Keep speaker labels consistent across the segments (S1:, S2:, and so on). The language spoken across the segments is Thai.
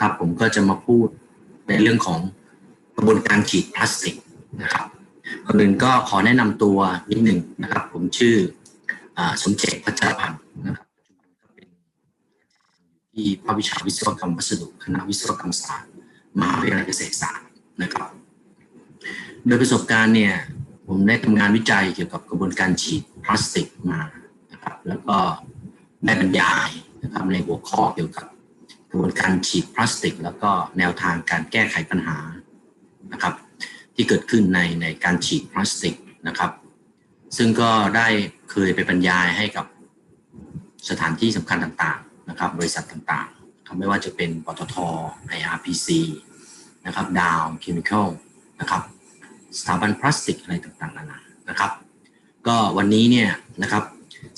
S1: นะครับ ผมก็จะมาพูดในเรื่องของกระบวนการฉีดพลาสติกนะครับก่อนอื่นก็ขอแนะนำตัวนิดหนึ่งนะครับ ผมชื่ออสมเจตพัชรพันธ์นะครับที่ภาควิชาวิศวกรรมวัสดุคณะวิศวกรรมศาสตร์มหาวิทยาลัยเกษตรศาสตร์นะครับ โดยประสบการณ์เนี่ยผมได้ทำงานวิจัยเกี่ยวกับกระบวนการฉีดพลาสติกมานะครับแล้วก็ได้บรรยายนะครับในหัวข้อเกี่ยวกับ กระบวนการฉีดพลาสติก แล้วก็แนวทางการแก้ไขปัญหานะครับ ที่เกิดขึ้นในในการฉีดพลาสติกนะครับ ซึ่งก็ได้เคยไปบรรยายให้กับสถานที่สำคัญต่างๆนะครับ บริษัทต่างๆไม่ว่าจะเป็นปตท IRPC นะครับดาวเคมีคอลนะครับสถาบันพลาสติกอะไรต่างๆนานานะครับ ก็วันนี้เนี่ยนะครับ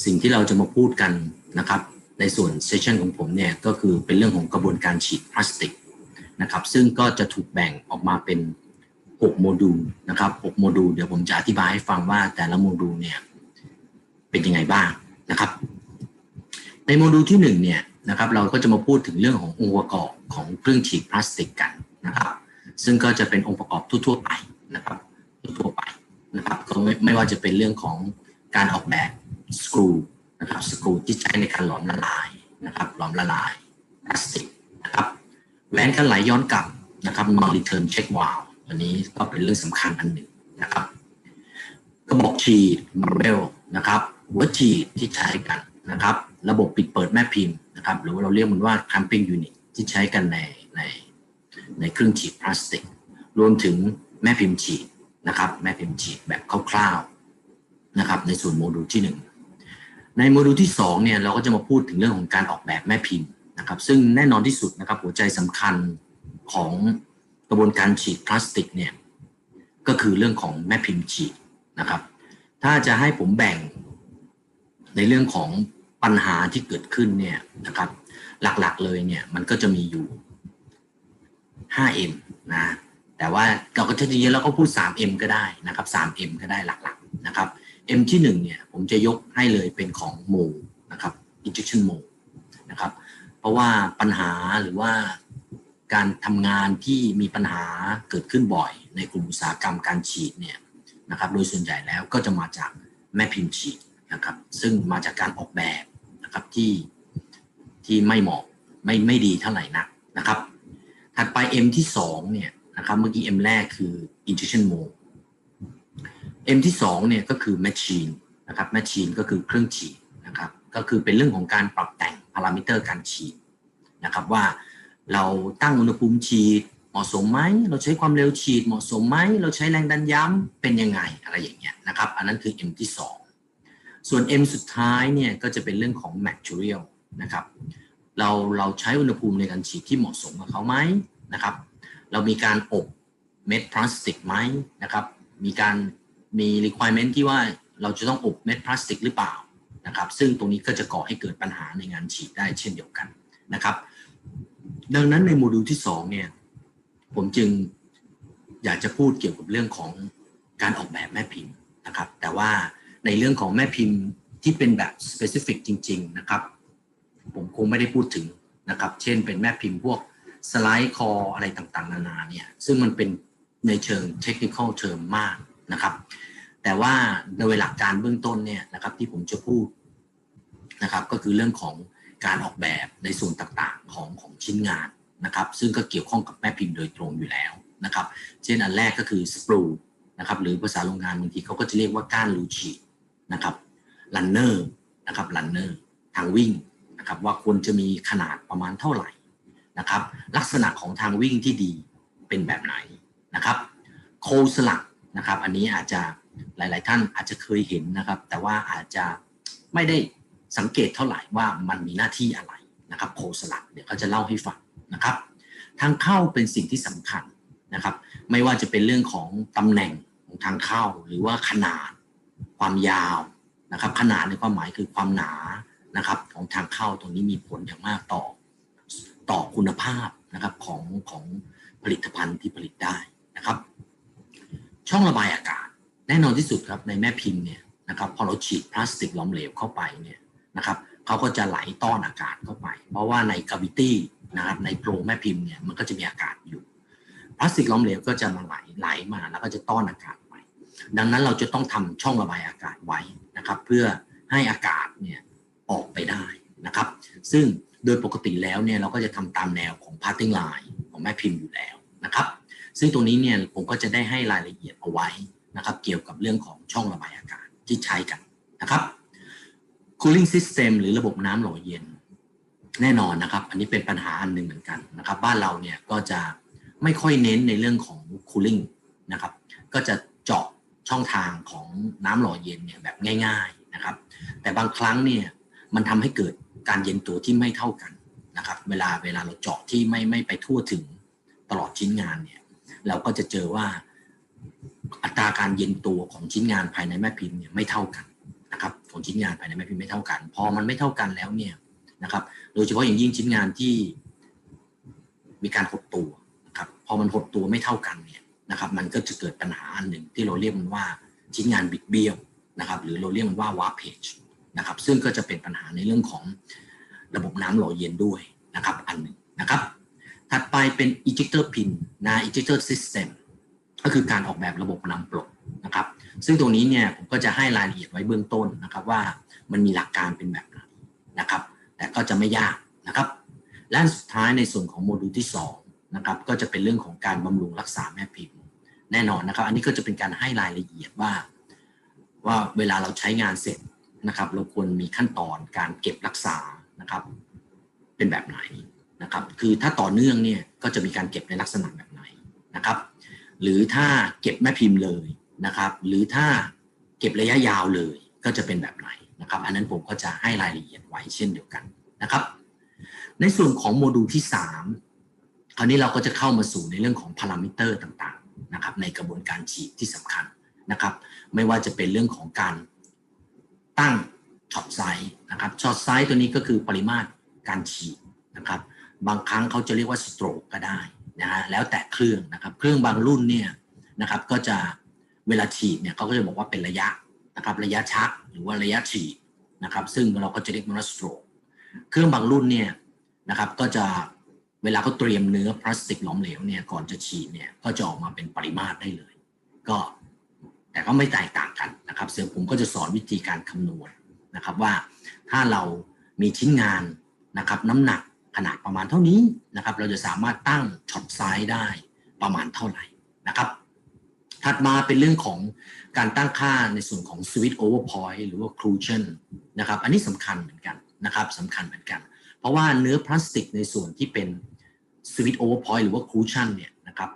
S1: สิ่งที่เราจะมาพูดกันนะครับ ในส่วนเซสชันของผมเนี่ยก็คือเป็นเรื่องของกระบวนการฉีดพลาสติกนะครับซึ่งก็จะถูกแบ่งออกมาเป็น 6 โมดูลนะครับ 6 โมดูลเดี๋ยวผมจะอธิบายให้ฟังว่าแต่ละโมดูลเนี่ยเป็นยังไงบ้างนะครับ ในโมดูลที่1เนี่ยนะครับเราก็จะมาพูดถึงเรื่องขององค์ประกอบของเครื่องฉีดพลาสติกกันนะครับ ซึ่งก็จะเป็นองค์ประกอบทั่วๆไปนะครับทั่วๆไปนะครับก็ไม่ไม่ว่าจะเป็นเรื่องของการออกแบบสกรู นะครับสกรูที่ใช้ในการหลอมละลายนะครับหลอมละลายพลาสติกนะครับแหวนกันไหลย้อนกลับนะครับ non return check valve อันนี้ก็เป็นเรื่องสำคัญอันหนึ่งนะครับกระบอกฉีดบาร์เรลนะครับหัวฉีดที่ใช้กันนะครับ ระบบปิดเปิดแม่พิมพ์นะครับ หรือว่าเราเรียกมันว่า clamping unit ที่ใช้กันในในในเครื่องฉีดพลาสติก รวมถึงแม่พิมพ์ฉีดนะครับ แม่พิมพ์ฉีดแบบคร่าวๆนะครับ ในส่วนโมดูลที่หนึ่ง ในโมดูลที่สองเนี่ยเราก็จะมาพูดถึงเรื่องของการออกแบบแม่พิมพ์นะครับ ซึ่งแน่นอนที่สุดนะครับหัวใจสำคัญของกระบวนการฉีดพลาสติกเนี่ยก็คือเรื่องของแม่พิมพ์ฉีดนะครับ ถ้าจะให้ผมแบ่งในเรื่องของปัญหาที่เกิดขึ้นเนี่ยนะครับ หลักๆเลยเนี่ยมันก็จะมีอยู่ 5M นะแต่ว่าเราก็จะเยอะแล้วก็พูด 3M ก็ได้นะครับ 3M ก็ได้หลักๆนะครับ M ที่1เนี่ยผมจะยกให้เลยเป็นของโมนะครับ injection mold นะครับ เพราะว่าปัญหาหรือว่าการทำงานที่มีปัญหาเกิดขึ้นบ่อย ในกลุ่มอุตสาหกรรมการฉีดเนี่ยนะครับ โดยส่วนใหญ่แล้วก็จะมาจากแม่พิมพ์ฉีดนะครับ ซึ่งมาจากการออกแบบนะครับที่ที่ไม่เหมาะไม่ไม่ดีเท่าไหร่นักนะครับ ถัดไป M ที่2เนี่ยนะครับเมื่อกี้ M แรกคือ injection mold M ที่2เนี่ยก็คือ machine นะครับ machine ก็คือเครื่องฉีดนะครับก็คือเป็นเรื่องของการปรับแต่งพารามิเตอร์การฉีดนะครับว่าเราตั้งอุณหภูมิฉีดเหมาะสมไหมเราใช้ความเร็วฉีดเหมาะสมไหมเราใช้แรงดันย้ำเป็นยังไงอะไรอย่างเงี้ยนะครับอันนั้นคือ M ที่ 2 ส่วน M สุดท้ายเนี่ยก็จะเป็นเรื่องของ material นะครับเราเราใช้อุณหภูมิในการฉีดที่เหมาะสมกับเขาไหมนะครับ เรามีการอบเม็ดพลาสติกไหมนะครับ มีการ มี requirement ที่ว่าเราจะต้องอบเม็ดพลาสติกหรือเปล่านะครับ ซึ่งตรงนี้ก็จะก่อให้เกิดปัญหาในงานฉีดได้เช่นเดียวกันนะครับ ดังนั้นในโมดูลที่2เนี่ยผมจึงอยากจะพูดเกี่ยวกับเรื่องของการออกแบบแม่พิมพ์นะครับ แต่ว่าในเรื่องของแม่พิมพ์ที่เป็นแบบ specific จริง ๆ นะครับ ผมคงไม่ได้พูดถึงนะครับ เช่นเป็นแม่พิมพ์พวกสไลด์คออะไรต่างๆ นานาเนี่ย ซึ่งมันเป็นในเชิงเทคนิคอลเทอมมาก นะครับ แต่ว่าโดยหลักการเบื้องต้นเนี่ยนะครับที่ผมจะพูดนะครับก็คือเรื่องของการออกแบบในส่วนต่างๆของของชิ้นงานนะครับ ซึ่งก็เกี่ยวข้องกับแม่พิมพ์โดยตรงอยู่แล้วนะครับ เช่นอันแรกก็คือสปรูนะครับหรือภาษาโรงงานบางทีเขาก็จะเรียกว่าก้านรูฉีนะครับลันเนอร์นะครับลันเนอร์ทางวิ่งนะครับว่าควรจะมีขนาดประมาณเท่าไหร่นะครับ ลักษณะของทางวิ่งที่ดีเป็นแบบไหนนะครับ โคสลัก นะครับ อันนี้อาจจะหลาย ๆ ท่านอาจจะเคยเห็นนะครับ แต่ว่าอาจจะไม่ได้สังเกตเท่าไหร่ว่ามันมีหน้าที่อะไรนะครับโคสลักเดี๋ยวเขาจะเล่าให้ฟังนะครับ ทางเข้าเป็นสิ่งที่สำคัญนะครับ ไม่ว่าจะเป็นเรื่องของตำแหน่งของทางเข้าหรือว่าขนาดความยาวนะครับ ขนาดในความหมายคือความหนานะครับ ของทางเข้าตรงนี้มีผลอย่างมากต่อต่อคุณภาพนะครับของของผลิตภัณฑ์ที่ผลิตได้นะครับ ช่องระบายอากาศ แน่นอนที่สุดครับในแม่พิมพ์เนี่ยนะครับพอเราฉีดพลาสติกล้อมเหลวเข้าไปเนี่ยนะครับเขาก็จะไหลต้อนอากาศเข้าไป เพราะว่าในกาวิตี้นะครับในโพรงแม่พิมพ์เนี่ยมันก็จะมีอากาศอยู่พลาสติกล้อมเหลวก็จะมาไหลไหลมาแล้วก็จะต้อนอากาศไป ดังนั้นเราจะต้องทำช่องระบายอากาศไว้นะครับ เพื่อให้อากาศเนี่ยออกไปได้นะครับ ซึ่งโดยปกติแล้วเนี่ยเราก็จะทำตามแนวของ parting line ของแม่พิมพ์อยู่แล้วนะครับ ซึ่งตรงนี้เนี่ยผมก็จะได้ให้รายละเอียดเอาไว้นะครับ เกี่ยวกับเรื่องของช่องระบายอากาศที่ใช้กันนะครับ cooling system หรือระบบน้ำหล่อเย็น แน่นอนนะครับ อันนี้เป็นปัญหาอันหนึ่งเหมือนกันนะครับ บ้านเราเนี่ยก็จะไม่ค่อยเน้นในเรื่องของ cooling นะครับ ก็จะเจาะช่องทางของน้ำหล่อเย็นเนี่ยแบบง่าย ๆนะครับ แต่บางครั้งเนี่ยมันทำให้เกิดการเย็นตัวที่ไม่เท่ากันนะครับ เวลาเวลาเราเจาะที่ไม่ไม่ไปทั่วถึงตลอดชิ้นงานเนี่ย เราก็จะเจอว่าอัตราการเย็นตัวของชิ้นงานภายในแม่พิมพ์เนี่ยไม่เท่ากันนะครับของชิ้นงานภายในแม่พิมพ์ไม่เท่ากัน พอมันไม่เท่ากันแล้วเนี่ยนะครับโดยเฉพาะอย่างยิ่งชิ้นงานที่มีการหดตัวนะครับพอมันหดตัวไม่เท่ากันเนี่ยนะครับมันก็จะเกิดปัญหาอันหนึ่งที่เราเรียกมันว่าชิ้นงานบิดเบี้ยวนะครับหรือเราเรียกมันว่า warpage นะครับซึ่งก็จะเป็นปัญหาในเรื่องของระบบน้ำหล่อเย็นด้วยนะครับอันหนึ่งนะครับ ถัดไปเป็น ejector pin นะ ejector system ก็คือการออกแบบระบบนำปลดนะครับ ซึ่งตรงนี้เนี่ยผมก็จะให้รายละเอียดไว้เบื้องต้นนะครับว่ามันมีหลักการเป็นแบบไหนนะครับ แต่ก็จะไม่ยากนะครับ และสุดท้ายในส่วนของโมดูลที่2นะครับก็จะเป็นเรื่องของการบำรุงรักษาแม่พิมพ์ แน่นอนนะครับ อันนี้ก็จะเป็นการให้รายละเอียดว่า ว่าเวลาเราใช้งานเสร็จนะครับ เราควรมีขั้นตอนการเก็บรักษานะครับ เป็นแบบไหน นะครับคือถ้าต่อเนื่องเนี่ยก็จะมีการเก็บในลักษณะแบบไหนนะครับ หรือถ้าเก็บแม่พิมพ์เลยนะครับ หรือถ้าเก็บระยะยาวเลยก็จะเป็นแบบไหนนะครับ อันนั้นผมก็จะให้รายละเอียดไว้เช่นเดียวกันนะครับ ในส่วนของโมดูลที่ 3 คราวนี้เราก็จะเข้ามาสู่ในเรื่องของพารามิเตอร์ต่างๆนะครับ ในกระบวนการฉีดที่สำคัญนะครับ ไม่ว่าจะเป็นเรื่องของการตั้งช็อตไซส์นะครับช็อตไซส์ตัวนี้ก็คือปริมาตรการฉีดนะครับ บางครั้งเขาจะเรียกว่าสโตรกก็ได้นะฮะแล้วแต่เครื่องนะครับเครื่องบางรุ่นเนี่ยนะครับก็จะเวลาฉีดเนี่ยเขาก็จะบอกว่าเป็นระยะนะครับระยะชักหรือว่าระยะฉีดนะครับซึ่งเราก็จะเรียกมันว่าสโตรกเครื่องบางรุ่นเนี่ยนะครับก็จะเวลาเขาเตรียมเนื้อพลาสติกหลอมเหลวเนี่ยก่อนจะฉีดเนี่ยก็จะออกมาเป็นปริมาตรได้เลย ก็แต่ก็ไม่แตกต่างกันนะครับซึ่งผมก็จะสอนวิธีการคำนวณนะครับว่าถ้าเรามีชิ้นงานนะครับน้ำหนัก ขนาดประมาณเท่านี้นะครับ เราจะสามารถตั้งช็อตไซส์ได้ประมาณเท่าไหร่นะครับ ถัดมาเป็นเรื่องของการตั้งค่าในส่วนของ switch over point หรือว่า c l u s i o n นะครับ อันนี้สำคัญเหมือนกันนะครับสำคัญเหมือนกัน เพราะว่าเนื้อพลาสติกในส่วนที่เป็น switch over point หรือว่า c l u s i o n เนี่ยนะครับ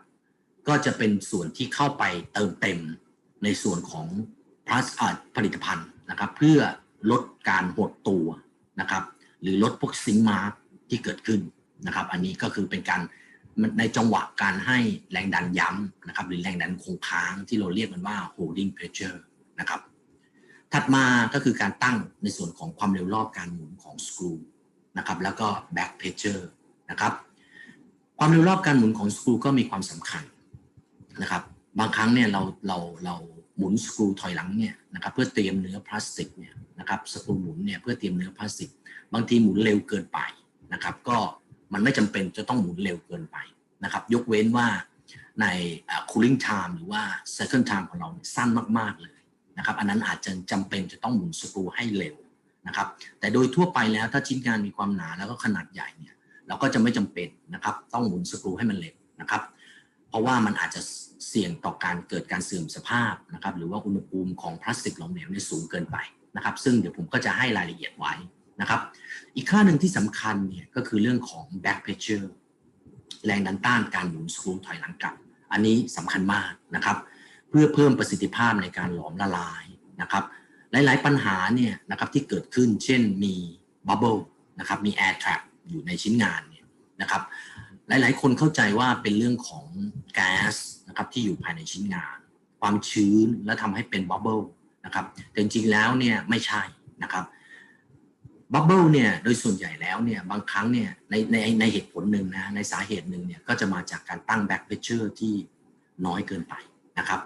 S1: ก็จะเป็นส่วนที่เข้าไปเติมเต็มในส่วนของพลาสผลิตภัณฑ์นะครับ เพื่อลดการหดตัวนะครับ หรือลดพวกซิงมาร์ ที่เกิดขึ้นนะครับ อันนี้ก็คือเป็นการในจังหวะการให้แรงดันย้ำนะครับ หรือแรงดันคงค้างที่เราเรียกมันว่า holding pressure นะครับ ถัดมาก็คือการตั้งในส่วนของความเร็วรอบการหมุนของสกรูนะครับ แล้วก็ back pressure นะครับ ความเร็วรอบการหมุนของสกรูก็มีความสำคัญนะครับ บางครั้งเนี่ยเราเราเราหมุนสกรูถอยหลังเนี่ยนะครับเพื่อเตรียมเนื้อพลาสติกเนี่ยนะครับสกรูหมุนเนี่ยเพื่อเตรียมเนื้อพลาสติก บางทีหมุนเร็วเกินไป นะครับ ก็มันไม่จำเป็นจะต้องหมุนเร็วเกินไปนะครับ ยกเว้นว่าใน cooling time หรือว่า cycle time ของเราสั้นมาก ๆ เลยนะครับ อันนั้นอาจจะจำเป็นจะต้องหมุนสกรูให้เร็วนะครับ แต่โดยทั่วไปแล้วถ้าชิ้นงานมีความหนาแล้วก็ขนาดใหญ่เนี่ยเราก็จะไม่จำเป็นนะครับ ต้องหมุนสกรูให้มันเร็วนะครับ เพราะว่ามันอาจจะเสี่ยงต่อการเกิดการเสื่อมสภาพนะครับ หรือว่าอุณหภูมิของพลาสติกหลอมเหลวเนี่ยสูงเกินไปนะครับ ซึ่งเดี๋ยวผมก็จะให้รายละเอียดไว้ นะครับ อีกค่าหนึ่งที่สำคัญเนี่ยก็คือเรื่องของ back pressure แรงดันต้านการหมุนสกรูถอยหลังกลับ อันนี้สำคัญมากนะครับ เพื่อเพิ่มประสิทธิภาพในการหลอมละลายนะครับ หลายๆปัญหาเนี่ยนะครับที่เกิดขึ้น เช่นมีบับเบิลนะครับ มี air trap อยู่ในชิ้นงานเนี่ยนะครับ หลายๆ คนเข้าใจว่าเป็นเรื่องของแก๊สนะครับที่อยู่ภายในชิ้นงาน ความชื้นและทำให้เป็นบับเบิลนะครับ แต่จริงๆแล้วเนี่ยไม่ใช่นะครับ บับเบิลเนี่ยโดยส่วนใหญ่แล้วเนี่ยบางครั้งเนี่ยในในในเหตุผลหนึ่งนะในสาเหตุหนึ่งเนี่ยก็จะมาจากการตั้งแบ็กเพชเชอร์ที่น้อยเกินไปนะครับ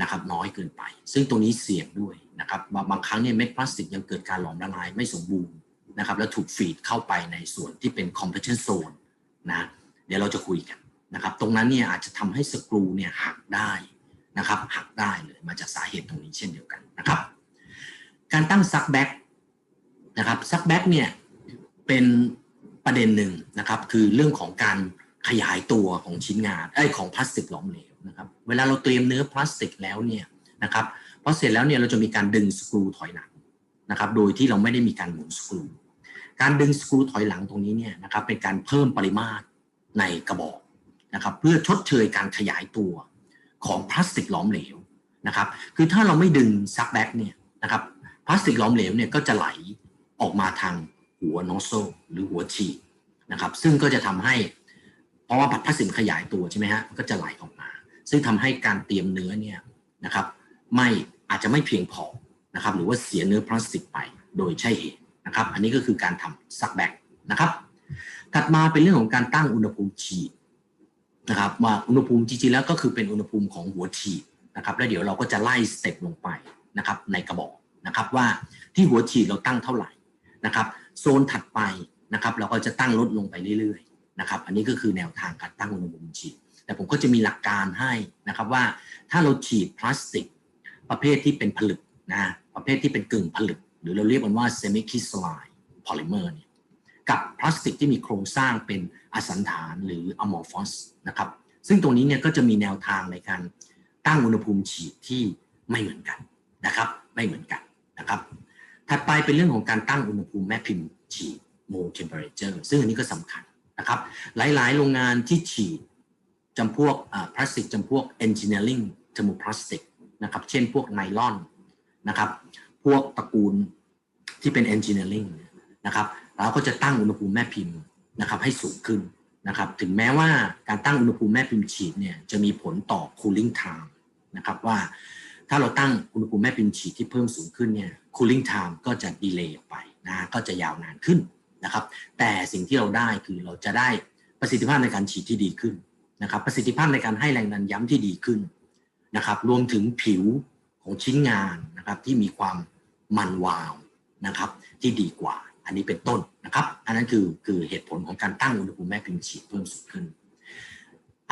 S1: นะครับน้อยเกินไป ซึ่งตรงนี้เสี่ยงด้วยนะครับบางครั้งเนี่ยเม็ดพลาสติกยังเกิดการหลอมละลายไม่สมบูรณ์นะครับแล้วถูกฟีดเข้าไปในส่วนที่เป็น compression zone นะเดี๋ยวเราจะคุยกันนะครับตรงนั้นเนี่ยอาจจะทำให้สกรูเนี่ยหักได้นะครับหักได้เลยมาจากสาเหตุตรงนี้เช่นเดียวกันนะครับการตั้งซักแบ็ก นะครับซักแบ็กเนี่ยเป็นประเด็นหนึ่งนะครับ คือเรื่องของการขยายตัวของชิ้นงานไอ้ของพลาสติกหลอมเหลวนะครับ เวลาเราเตรียมเนื้อพลาสติกแล้วเนี่ยนะครับพอเสร็จแล้วเนี่ยเราจะมีการดึงสกรูถอยหลังนะครับ โดยที่เราไม่ได้มีการหมุนสกรู การดึงสกรูถอยหลังตรงนี้เนี่ยนะครับ เป็นการเพิ่มปริมาตรในกระบอกนะครับ เพื่อชดเชยการขยายตัวของพลาสติกหลอมเหลวนะครับ คือถ้าเราไม่ดึงซักแบ็กเนี่ยนะครับพลาสติกหลอมเหลวเนี่ยก็จะไหล ออกมาทางหัวนอสโซหรือหัวฉีดนะครับ ซึ่งก็จะทำให้เพราะว่าพลาสติกขยายตัวใช่ไหมฮะก็จะไหลออกมา ซึ่งทำให้การเตรียมเนื้อเนี่ยนะครับไม่อาจจะไม่เพียงพอนะครับหรือว่าเสียเนื้อพลาสติกไปโดยใช่เหตุนะครับ อันนี้ก็คือการทำซักแบกนะครับ ถัดมาเป็นเรื่องของการตั้งอุณหภูมิฉีดนะครับว่าอุณหภูมิจริงๆแล้วก็คือเป็นอุณหภูมิของหัวฉีดนะครับแล้วเดี๋ยวเราก็จะไล่สเต็ปลงไปนะครับในกระบอกนะครับว่าที่หัวฉีดเราตั้งเท่าไหร่ นะครับโซนถัดไปนะครับเราก็จะตั้งลดลงไปเรื่อยๆนะครับอันนี้ก็คือแนวทางการตั้งอุณหภูมิฉีด แต่ผมก็จะมีหลักการให้นะครับว่าถ้าเราฉีดพลาสติก ประเภทที่เป็นผลึกนะประเภทที่เป็นกึ่งผลึก หรือเราเรียกมันว่า semi crystalline polymer เนี่ยกับพลาสติกที่มีโครงสร้างเป็นอสันฐานหรือ amorphous นะครับซึ่งตรงนี้เนี่ยก็จะมีแนวทางในการตั้งอุณหภูมิฉีดที่ไม่เหมือนกันนะครับ ไม่เหมือนกันนะครับ ถัดไปเป็นเรื่องของการตั้งอุณหภูมิแม่พิมพ์ฉีด mold temperature ซึ่งอันนี้ก็สำคัญนะครับ หลายๆ โรงงานที่ฉีดจำพวกพลาสติกจำพวก engineering thermoplastic นะครับ เช่นพวกไนลอนนะครับ พวกตระกูลที่เป็น engineering นะครับเราก็จะตั้งอุณหภูมิแม่พิมพ์นะครับให้สูงขึ้นนะครับ ถึงแม้ว่าการตั้งอุณหภูมิแม่พิมพ์ฉีดเนี่ยจะมีผลต่อ cooling time นะครับว่า ถ้าเราตั้งอุณหภูมิแม่พิมพ์ฉีดที่เพิ่มสูงขึ้นเนี่ย cooling time ก็จะดีเลย์ออกไปนะก็จะยาวนานขึ้นนะครับ แต่สิ่งที่เราได้คือเราจะได้ประสิทธิภาพในการฉีดที่ดีขึ้นนะครับ ประสิทธิภาพในการให้แรงดันย้ำที่ดีขึ้นนะครับ รวมถึงผิวของชิ้นงานนะครับที่มีความมันวาวนะครับ ที่ดีกว่าอันนี้เป็นต้นนะครับ อันนั้นคือคือเหตุผลของการตั้งอุณหภูมิแม่พิมพ์ฉีดเพิ่มสูงขึ้น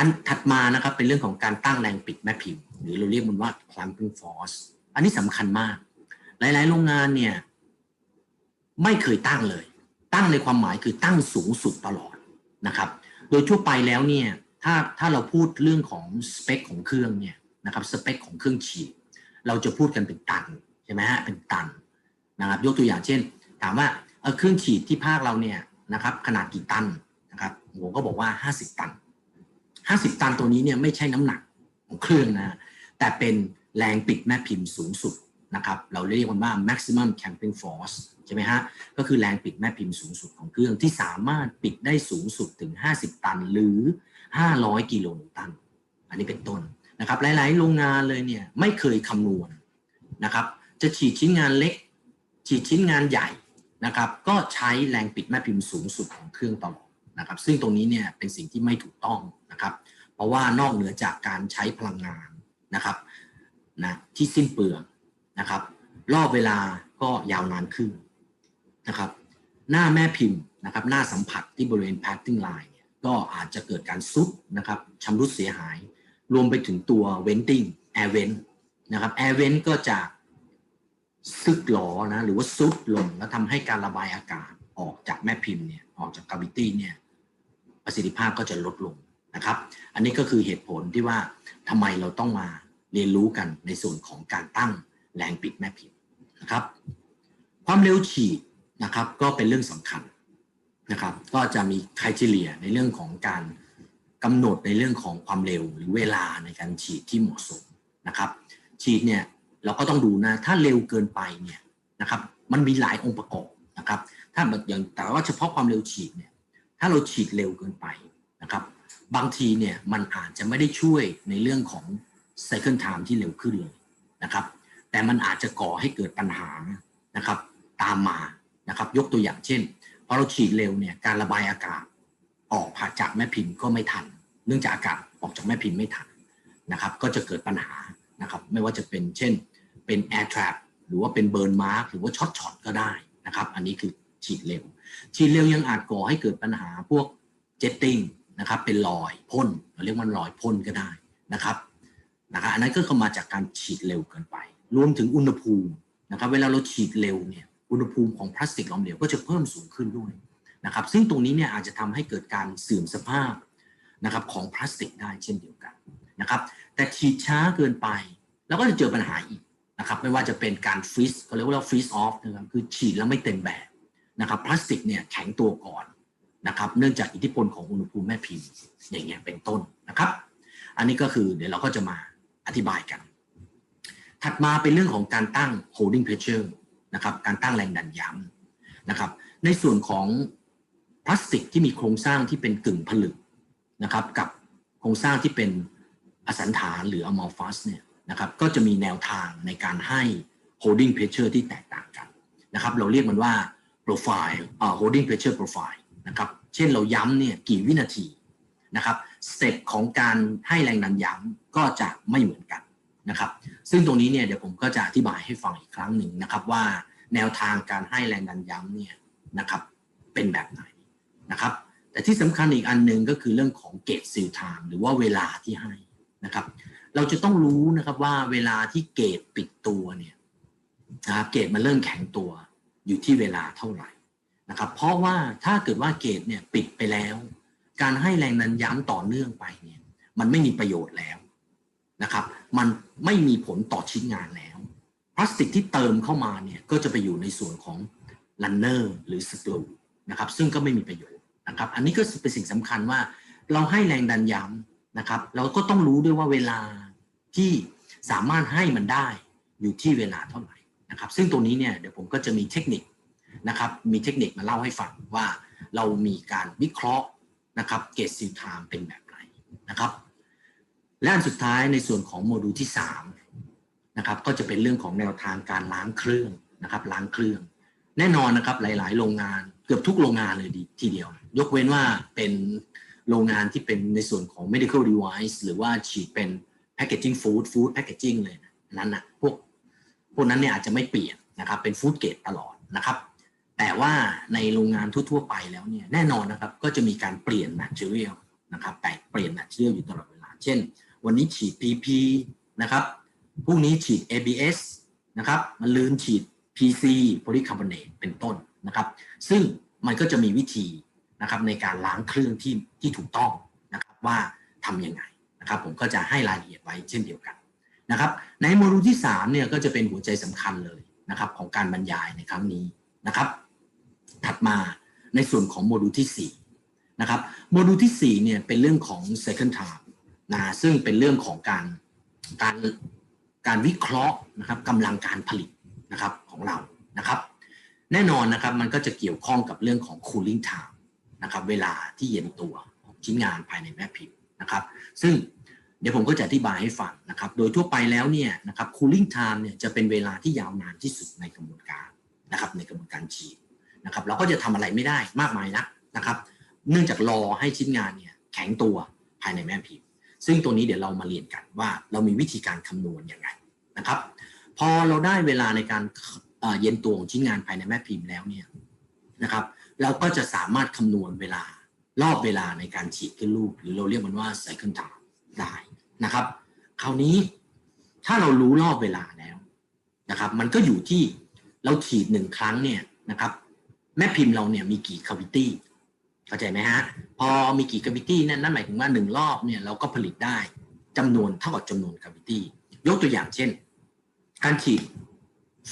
S1: อันถัดมานะครับเป็นเรื่องของการตั้งแรงปิดแม่พิมพ์หรือเราเรียกมันว่า clamping force อันนี้สำคัญมาก หลาย ๆ โรงงานเนี่ยไม่เคยตั้งเลย ตั้งในความหมายคือตั้งสูงสุดตลอดนะครับ โดยทั่วไปแล้วเนี่ยถ้าถ้าเราพูดเรื่องของสเปคของเครื่องเนี่ยนะครับสเปคของเครื่องฉีดเราจะพูดกันเป็นตันใช่ไหมฮะเป็นตันนะครับยกตัวอย่างเช่น ถามว่าเออเครื่องฉีดที่ภาคเราเนี่ยนะครับขนาดกี่ตันนะครับผมก็บอกว่า 50 ตัน 50 ตันตัวนี้เนี่ยไม่ใช่น้ำหนักของเครื่องนะแต่เป็นแรงปิดแม่พิมพ์สูงสุดนะครับเราเรียกมันว่า maximum clamping force ใช่ไหมฮะก็คือแรงปิดแม่พิมพ์สูงสุดของเครื่องที่สามารถปิดได้สูงสุดถึง 50 ตันหรือ 500 กิโลนิวตัน อันนี้เป็นต้นนะครับหลาย ๆ โรงงานเลยเนี่ยไม่เคยคำนวณนะครับจะฉีดชิ้นงานเล็ก ฉีดชิ้นงานใหญ่นะครับก็ใช้แรงปิดแม่พิมพ์สูงสุดของเครื่องตลอด นะครับ ซึ่งตรงนี้เนี่ยเป็นสิ่งที่ไม่ถูกต้องนะครับ เพราะว่านอกเหนือจากการใช้พลังงานนะครับนะที่สิ้นเปลืองนะครับ รอบเวลาก็ยาวนานขึ้นนะครับ หน้าแม่พิมพ์นะครับ หน้าสัมผัสที่บริเวณ padding line เนี่ยก็อาจจะเกิดการซุดนะครับชำรุดเสียหาย รวมไปถึงตัว venting air vent นะครับ air vent ก็จะซึกหลอนะหรือว่าซุดลงแล้วทำให้การระบายอากาศออกจากแม่พิมพ์เนี่ยออกจากกาวิตี้เนี่ย ประสิทธิภาพก็จะลดลงนะครับ อันนี้ก็คือเหตุผลที่ว่าทำไมเราต้องมาเรียนรู้กันในส่วนของการตั้งแรงปิดแม่พิมพ์นะครับ ความเร็วฉีดนะครับ ก็เป็นเรื่องสำคัญนะครับ ก็จะมีครทีเลียในเรื่องของการกำหนดในเรื่องของความเร็วหรือเวลาในการฉีดที่เหมาะสมนะครับ ฉีดเนี่ยเราก็ต้องดูนะถ้าเร็วเกินไปเนี่ยนะครับ มันมีหลายองค์ประกอบนะครับ ถ้าแบบอย่างแต่ว่าเฉพาะความเร็วฉีดเนี่ย ถ้าเราฉีดเร็วเกินไปนะครับ บางทีเนี่ยมันอาจจะไม่ได้ช่วยในเรื่องของ cycle time ที่เร็วขึ้นเลยนะครับ แต่มันอาจจะก่อให้เกิดปัญหานะครับ ตามมานะครับ ยกตัวอย่างเช่นพอเราฉีดเร็วเนี่ยการระบายอากาศออกผ่าจากแม่พิมพ์ก็ไม่ทัน เนื่องจากอากาศออกจากแม่พิมพ์ไม่ทันนะครับ ก็จะเกิดปัญหานะครับ ไม่ว่าจะเป็นเช่นเป็น air trap หรือว่าเป็น burn mark หรือว่าช็อตช็อตก็ได้นะครับ อันนี้คือฉีดเร็ว ฉีดเร็วยังอาจก่อให้เกิดปัญหาพวก jetting นะครับเป็นรอยพ่นเราเรียกว่ารอยพ่นก็ได้นะครับนะครับอันนั้นก็เข้ามาจากการฉีดเร็วเกินไป รวมถึงอุณหภูมินะครับเวลาเราฉีดเร็วเนี่ยอุณหภูมิของพลาสติกหลอมเหลวก็จะเพิ่มสูงขึ้นด้วยนะครับซึ่งตรงนี้เนี่ยอาจจะทำให้เกิดการเสื่อมสภาพนะครับของพลาสติกได้เช่นเดียวกันนะครับแต่ฉีดช้าเกินไปเราก็จะเจอปัญหาอีกนะครับไม่ว่าจะเป็นการฟรีซเขาเรียกว่าฟรีซออฟนะครับคือฉีดแล้วไม่เต็มแบบ นะครับพลาสติกเนี่ยแข็งตัวก่อนนะครับเนื่องจากอิทธิพลของอุณหภูมิแม่พิมพ์อย่างเงี้ยเป็นต้นนะครับ อันนี้ก็คือเดี๋ยวเราก็จะมาอธิบายกัน ถัดมาเป็นเรื่องของการตั้ง holding pressure นะครับการตั้งแรงดันย้ำนะครับในส่วนของพลาสติกที่มีโครงสร้างที่เป็นกึ่งผลึกนะครับกับโครงสร้างที่เป็นอสันฐานหรือ amorphous เนี่ยนะครับก็จะมีแนวทางในการให้ holding pressure ที่แตกต่างกันนะครับเราเรียกมันว่า profile อ่า holding pressure profile นะครับ เช่นเราย้ำเนี่ยกี่วินาทีนะครับ สเต็ปของการให้แรงดันย้ำก็จะไม่เหมือนกันนะครับ ซึ่งตรงนี้เนี่ยเดี๋ยวผมก็จะอธิบายให้ฟังอีกครั้งหนึ่งนะครับว่าแนวทางการให้แรงดันย้ำเนี่ยนะครับเป็นแบบไหนนะครับ แต่ที่สำคัญอีกอันหนึ่งก็คือเรื่องของเกตซิลไทม์หรือว่าเวลาที่ให้นะครับ เราจะต้องรู้นะครับว่าเวลาที่เกตปิดตัวเนี่ยนะครับเกตมันเริ่มแข็งตัว อยู่ที่เวลาเท่าไหร่นะครับ เพราะว่าถ้าเกิดว่าเกตเนี่ยปิดไปแล้ว การให้แรงดันย้ำต่อเนื่องไปเนี่ยมันไม่มีประโยชน์แล้วนะครับ มันไม่มีผลต่อชิ้นงานแล้ว พลาสติกที่เติมเข้ามาเนี่ยก็จะไปอยู่ในส่วนของลันเนอร์หรือสกรูนะครับ ซึ่งก็ไม่มีประโยชน์นะครับ อันนี้ก็เป็นสิ่งสำคัญว่าเราให้แรงดันย้ำนะครับ เราก็ต้องรู้ด้วยว่าเวลาที่สามารถให้มันได้อยู่ที่เวลาเท่าไหร่ นะครับซึ่งตรงนี้เนี่ยเดี๋ยวผมก็จะมีเทคนิคนะครับมีเทคนิคมาเล่าให้ฟังว่าเรามีการวิเคราะห์นะครับเกตซิลไทม์เป็นแบบไหนนะครับและอันสุดท้ายในส่วนของโมดูลที่3นะครับก็จะเป็นเรื่องของแนวทางการล้างเครื่องนะครับล้างเครื่อง แน่นอนนะครับหลาย ๆ โรงงานเกือบทุกโรงงานเลยดีทีเดียว ยกเว้นว่าเป็นโรงงานที่เป็นในส่วนของ medical device หรือว่าฉีดเป็น packaging food food packaging เลยนะนั้นนะพวก พวกนั้นเนี่ยอาจจะไม่เปลี่ยนนะครับเป็น food grade ตลอดนะครับ แต่ว่าในโรงงานทั่วๆไปแล้วเนี่ยแน่นอนนะครับก็จะมีการเปลี่ยน material นะครับแต่เปลี่ยน material อยู่ตลอดเวลา เช่น วันนี้ฉีด PP นะครับพรุ่งนี้ฉีด ABS นะครับมันลืมฉีด PC polycarbonate เป็นต้นนะครับ ซึ่งมันก็จะมีวิธีนะครับในการล้างเครื่องที่ที่ถูกต้องนะครับว่าทำยังไงนะครับ ผมก็จะให้รายละเอียดไว้เช่นเดียวกัน นะครับ ในโมดูลที่3เนี่ยก็จะเป็นหัวใจสำคัญเลยนะครับของการบรรยายในครั้งนี้นะครับ ถัดมาในส่วนของโมดูลที่4นะครับโมดูลที่4เนี่ยเป็นเรื่องของ second time นะซึ่งเป็นเรื่องของการการการวิเคราะห์นะครับกำลังการผลิตนะครับของเรานะครับ แน่นอนนะครับมันก็จะเกี่ยวข้องกับเรื่องของ cooling time นะครับเวลาที่เย็นตัวของชิ้นงานภายในแม่พิมพ์นะครับ ซึ่ง เดี๋ยวผมก็จะอธิบายให้ฟังนะครับ โดยทั่วไปแล้วเนี่ยนะครับ cooling time เนี่ยจะเป็นเวลาที่ยาวนานที่สุดในกระบวนการนะครับ ในกระบวนการฉีดนะครับ เราก็จะทำอะไรไม่ได้มากมายนักนะครับ เนื่องจากรอให้ชิ้นงานเนี่ยแข็งตัวภายในแม่พิมพ์ ซึ่งตัวนี้เดี๋ยวเรามาเรียนกันว่าเรามีวิธีการคำนวณยังไงนะครับ พอเราได้เวลาในการเย็นตัวของชิ้นงานภายในแม่พิมพ์แล้วเนี่ยนะครับ เราก็จะสามารถคำนวณเวลารอบเวลาในการฉีดขึ้นลูก หรือเราเรียกมันว่า cycle time ได้ นะครับ คราวนี้ถ้าเรารู้รอบเวลาแล้วนะครับ มันก็อยู่ที่เราฉีดหนึ่งครั้งเนี่ยนะครับ แม่พิมพ์เราเนี่ยมีกี่คาวิตี้เข้าใจไหมฮะ พอมีกี่คาวิตี้นั่นนั่นหมายถึงว่าหนึ่งรอบเนี่ยเราก็ผลิตได้จำนวนเท่ากับจำนวนคาวิตี้ยกตัวอย่างเช่น การฉีด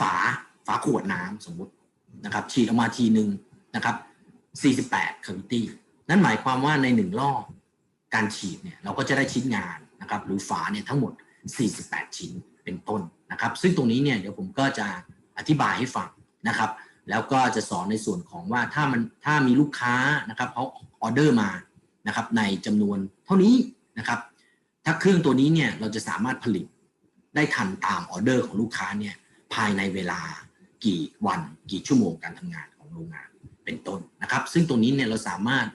S1: ฝาฝาขวดน้ำสมมุตินะครับ ฉีดออกมาทีหนึ่งนะครับ48คาวิตี้นั่นหมายความว่าในหนึ่งรอบการฉีดเนี่ยเราก็จะได้ชิ้นงาน นะครับหรือฝาเนี่ยทั้งหมด 48 ชิ้นเป็นต้นนะครับ ซึ่งตรงนี้เนี่ยเดี๋ยวผมก็จะอธิบายให้ฟังนะครับ แล้วก็จะสอนในส่วนของว่าถ้ามันถ้ามีลูกค้านะครับเขาออเดอร์มานะครับในจำนวนเท่านี้นะครับ ถ้าเครื่องตัวนี้เนี่ยเราจะสามารถผลิตได้ทันตามออเดอร์ของลูกค้าเนี่ยภายในเวลากี่วันกี่ชั่วโมงการทำงานของโรงงานเป็นต้นนะครับ ซึ่งตรงนี้เนี่ยเราสามารถ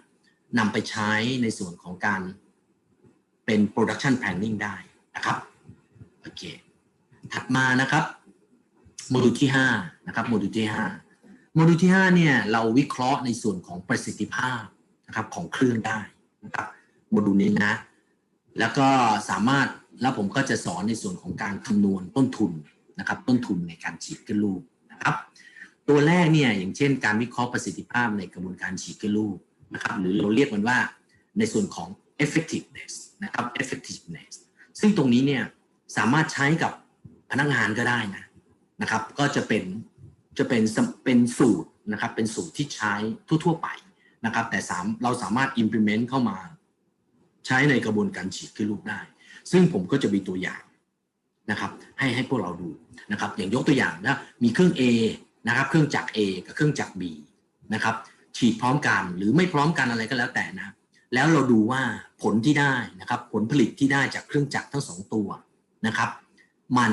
S1: นำไปใช้ในส่วนของการ เป็น production planning ได้นะครับโอเคถัดมานะครับโมดูลที่5นะครับโมดูลที่5โมดูลที่5เนี่ยเราวิเคราะห์ในส่วนของประสิทธิภาพนะครับของเครื่องได้นะครับโมดูลนี้นะ แล้วก็สามารถแล้วผมก็จะสอนในส่วนของการคำนวณต้นทุนนะครับ ต้นทุนในการฉีดขึ้นลูกนะครับ ตัวแรกเนี่ยอย่างเช่น การวิเคราะห์ประสิทธิภาพในกระบวนการฉีดขึ้นลูกนะครับ หรือเราเรียกมันว่าในส่วนของ effectiveness นะครับ effectiveness ซึ่งตรงนี้เนี่ยสามารถใช้กับพนักงานก็ได้นะนะครับ ก็จะเป็นจะเป็นเป็นสูตรนะครับ เป็นสูตรที่ใช้ทั่ว ๆ ไปนะครับ แต่สามเราสามารถ implement เข้ามาใช้ในกระบวนการฉีดขึ้นลูกได้ ซึ่งผมก็จะมีตัวอย่างนะครับ ให้ให้พวกเราดูนะครับ อย่างยกตัวอย่างนะมีเครื่อง A นะครับ เครื่องจักร A กับเครื่องจักร B นะครับ ฉีดพร้อมกันหรือไม่พร้อมกันอะไรก็แล้วแต่นะ แล้วเราดูว่าผลที่ได้นะครับ ผลผลิตที่ได้จากเครื่องจักรทั้งสองตัวนะครับ มัน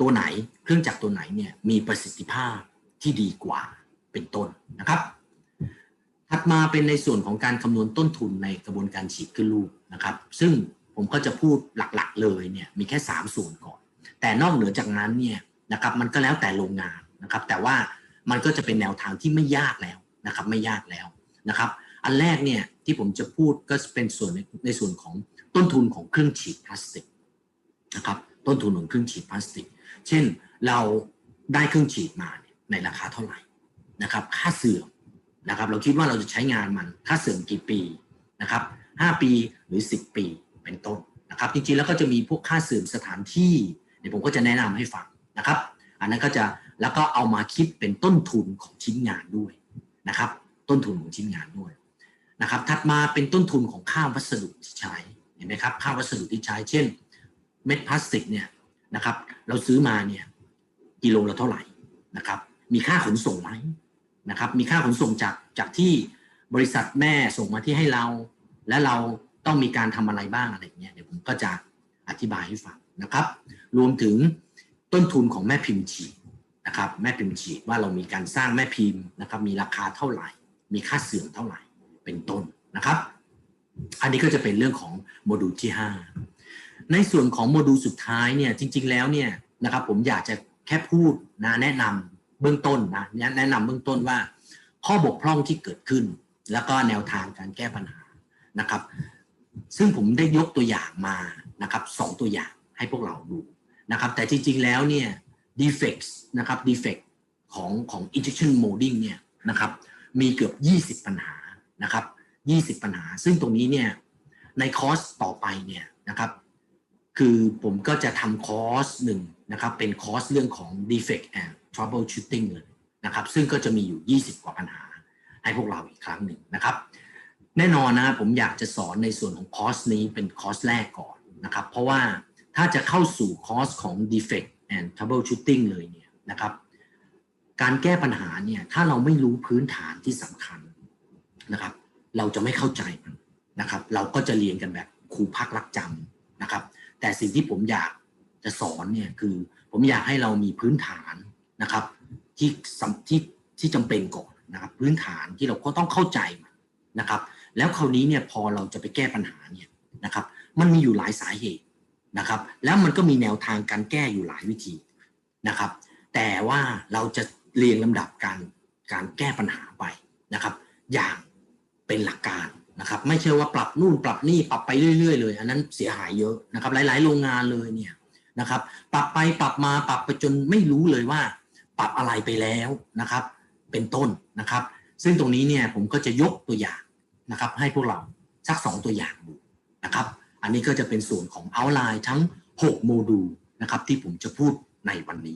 S1: ตัวไหนเครื่องจักรตัวไหนเนี่ยมีประสิทธิภาพที่ดีกว่าเป็นต้นนะครับ ถัดมาเป็นในส่วนของการคำนวณต้นทุนในกระบวนการฉีดขึ้นลูกนะครับ ซึ่งผมก็จะพูดหลักๆ เลยเนี่ยมีแค่ 3 ส่วนก่อน แต่นอกเหนือจากนั้นเนี่ยนะครับมันก็แล้วแต่โรงงานนะครับ แต่ว่ามันก็จะเป็นแนวทางที่ไม่ยากแล้วนะครับ ไม่ยากแล้วนะครับ อันแรกเนี่ยที่ผมจะพูดก็เป็นส่วนในในส่วนของต้นทุนของเครื่องฉีดพลาสติกนะครับต้นทุนของเครื่องฉีดพลาสติก เช่นเราได้เครื่องฉีดมาในราคาเท่าไหร่นะครับค่าเสื่อมนะครับเราคิดว่าเราจะใช้งานมันค่าเสื่อมกี่ปีนะครับ5ปีหรือ 10 ปีเป็นต้นนะครับจริงๆแล้วก็จะมีพวกค่าเสื่อมสถานที่เดี๋ยวผมก็จะแนะนำให้ฟังนะครับ อันนั้นก็จะแล้วก็เอามาคิดเป็นต้นทุนของชิ้นงานด้วยนะครับ ต้นทุนของชิ้นงานด้วย นะครับถัดมาเป็นต้นทุนของค่าวัสดุที่ใช้เห็นไหมครับค่าวัสดุที่ใช้ เช่น เม็ดพลาสติกเนี่ยนะครับเราซื้อมาเนี่ยกิโลละเท่าไหร่นะครับมีค่าขนส่งไหมนะครับมีค่าขนส่งจากจากที่บริษัทแม่ส่งมาที่ให้เรา และเราต้องมีการทำอะไรบ้างอะไรเงี้ยเดี๋ยวผมก็จะอธิบายให้ฟังนะครับ รวมถึงต้นทุนของแม่พิมพ์ฉีดนะครับแม่พิมพ์ฉีดว่าเรามีการสร้างแม่พิมพ์นะครับมีราคาเท่าไหร่ มีค่าเสื่อมเท่าไหร่ เป็นต้นนะครับ อันนี้ก็จะเป็นเรื่องของโมดูลที่ 5 ในส่วนของโมดูลสุดท้ายเนี่ยจริง ๆ แล้วเนี่ยนะครับผมอยากจะแค่พูดนะแนะนำเบื้องต้นนะแนะนำเบื้องต้นว่า ข้อบกพร่องที่เกิดขึ้น แล้วก็แนวทางการแก้ปัญหานะครับ ซึ่งผมได้ยกตัวอย่างมานะครับสองตัวอย่างให้พวกเราดูนะครับ แต่จริง ๆ แล้วเนี่ย defects นะครับ defect ของของ injection molding เนี่ยนะครับมีเกือบ 20 ปัญหา นะครับ20 ปัญหา ซึ่งตรงนี้เนี่ยในคอร์สต่อไปเนี่ยนะครับ คือผมก็จะทำคอร์สหนึ่งนะครับ เป็นคอร์สเรื่องของ defect and troubleshooting เลยนะครับ ซึ่งก็จะมีอยู่ 20 กว่าปัญหา ให้พวกเราอีกครั้งหนึ่งนะครับ แน่นอนนะผมอยากจะสอนในส่วนของคอร์สนี้เป็นคอร์สแรกก่อนนะครับ เพราะว่าถ้าจะเข้าสู่คอร์สของ defect and troubleshooting เลยเนี่ยนะครับ การแก้ปัญหาเนี่ยถ้าเราไม่รู้พื้นฐานที่สำคัญ นะครับ เราจะไม่เข้าใจมันนะครับ เราก็จะเรียนกันแบบครูพักรักจำนะครับ แต่สิ่งที่ผมอยากจะสอนเนี่ยคือผมอยากให้เรามีพื้นฐานนะครับที่สำที่ที่จำเป็นก่อนนะครับ พื้นฐานที่เราก็ต้องเข้าใจมันนะครับ แล้วคราวนี้เนี่ยพอเราจะไปแก้ปัญหาเนี่ยนะครับ มันมีอยู่หลายสาเหตุนะครับ แล้วมันก็มีแนวทางการแก้อยู่หลายวิธีนะครับ แต่ว่าเราจะเรียงลำดับการการแก้ปัญหาไปนะครับ อย่าง เป็นหลักการนะครับ ไม่ใช่ว่าปรับนู่นปรับนี่ปรับไปเรื่อย ๆ เลย อันนั้นเสียหายเยอะนะครับ หลาย ๆ โรงงานเลยเนี่ยนะครับ ปรับไปปรับมาปรับไปจนไม่รู้เลยว่า ปรับอะไรไปแล้วนะครับ เป็นต้นนะครับ ซึ่งตรงนี้เนี่ยผมก็จะยกตัวอย่างนะครับ ให้พวกเราสักสองตัวอย่างดูนะครับ อันนี้ก็จะเป็นส่วนของ outline ทั้ง 6 โมดูลนะครับที่ผมจะพูดในวันนี้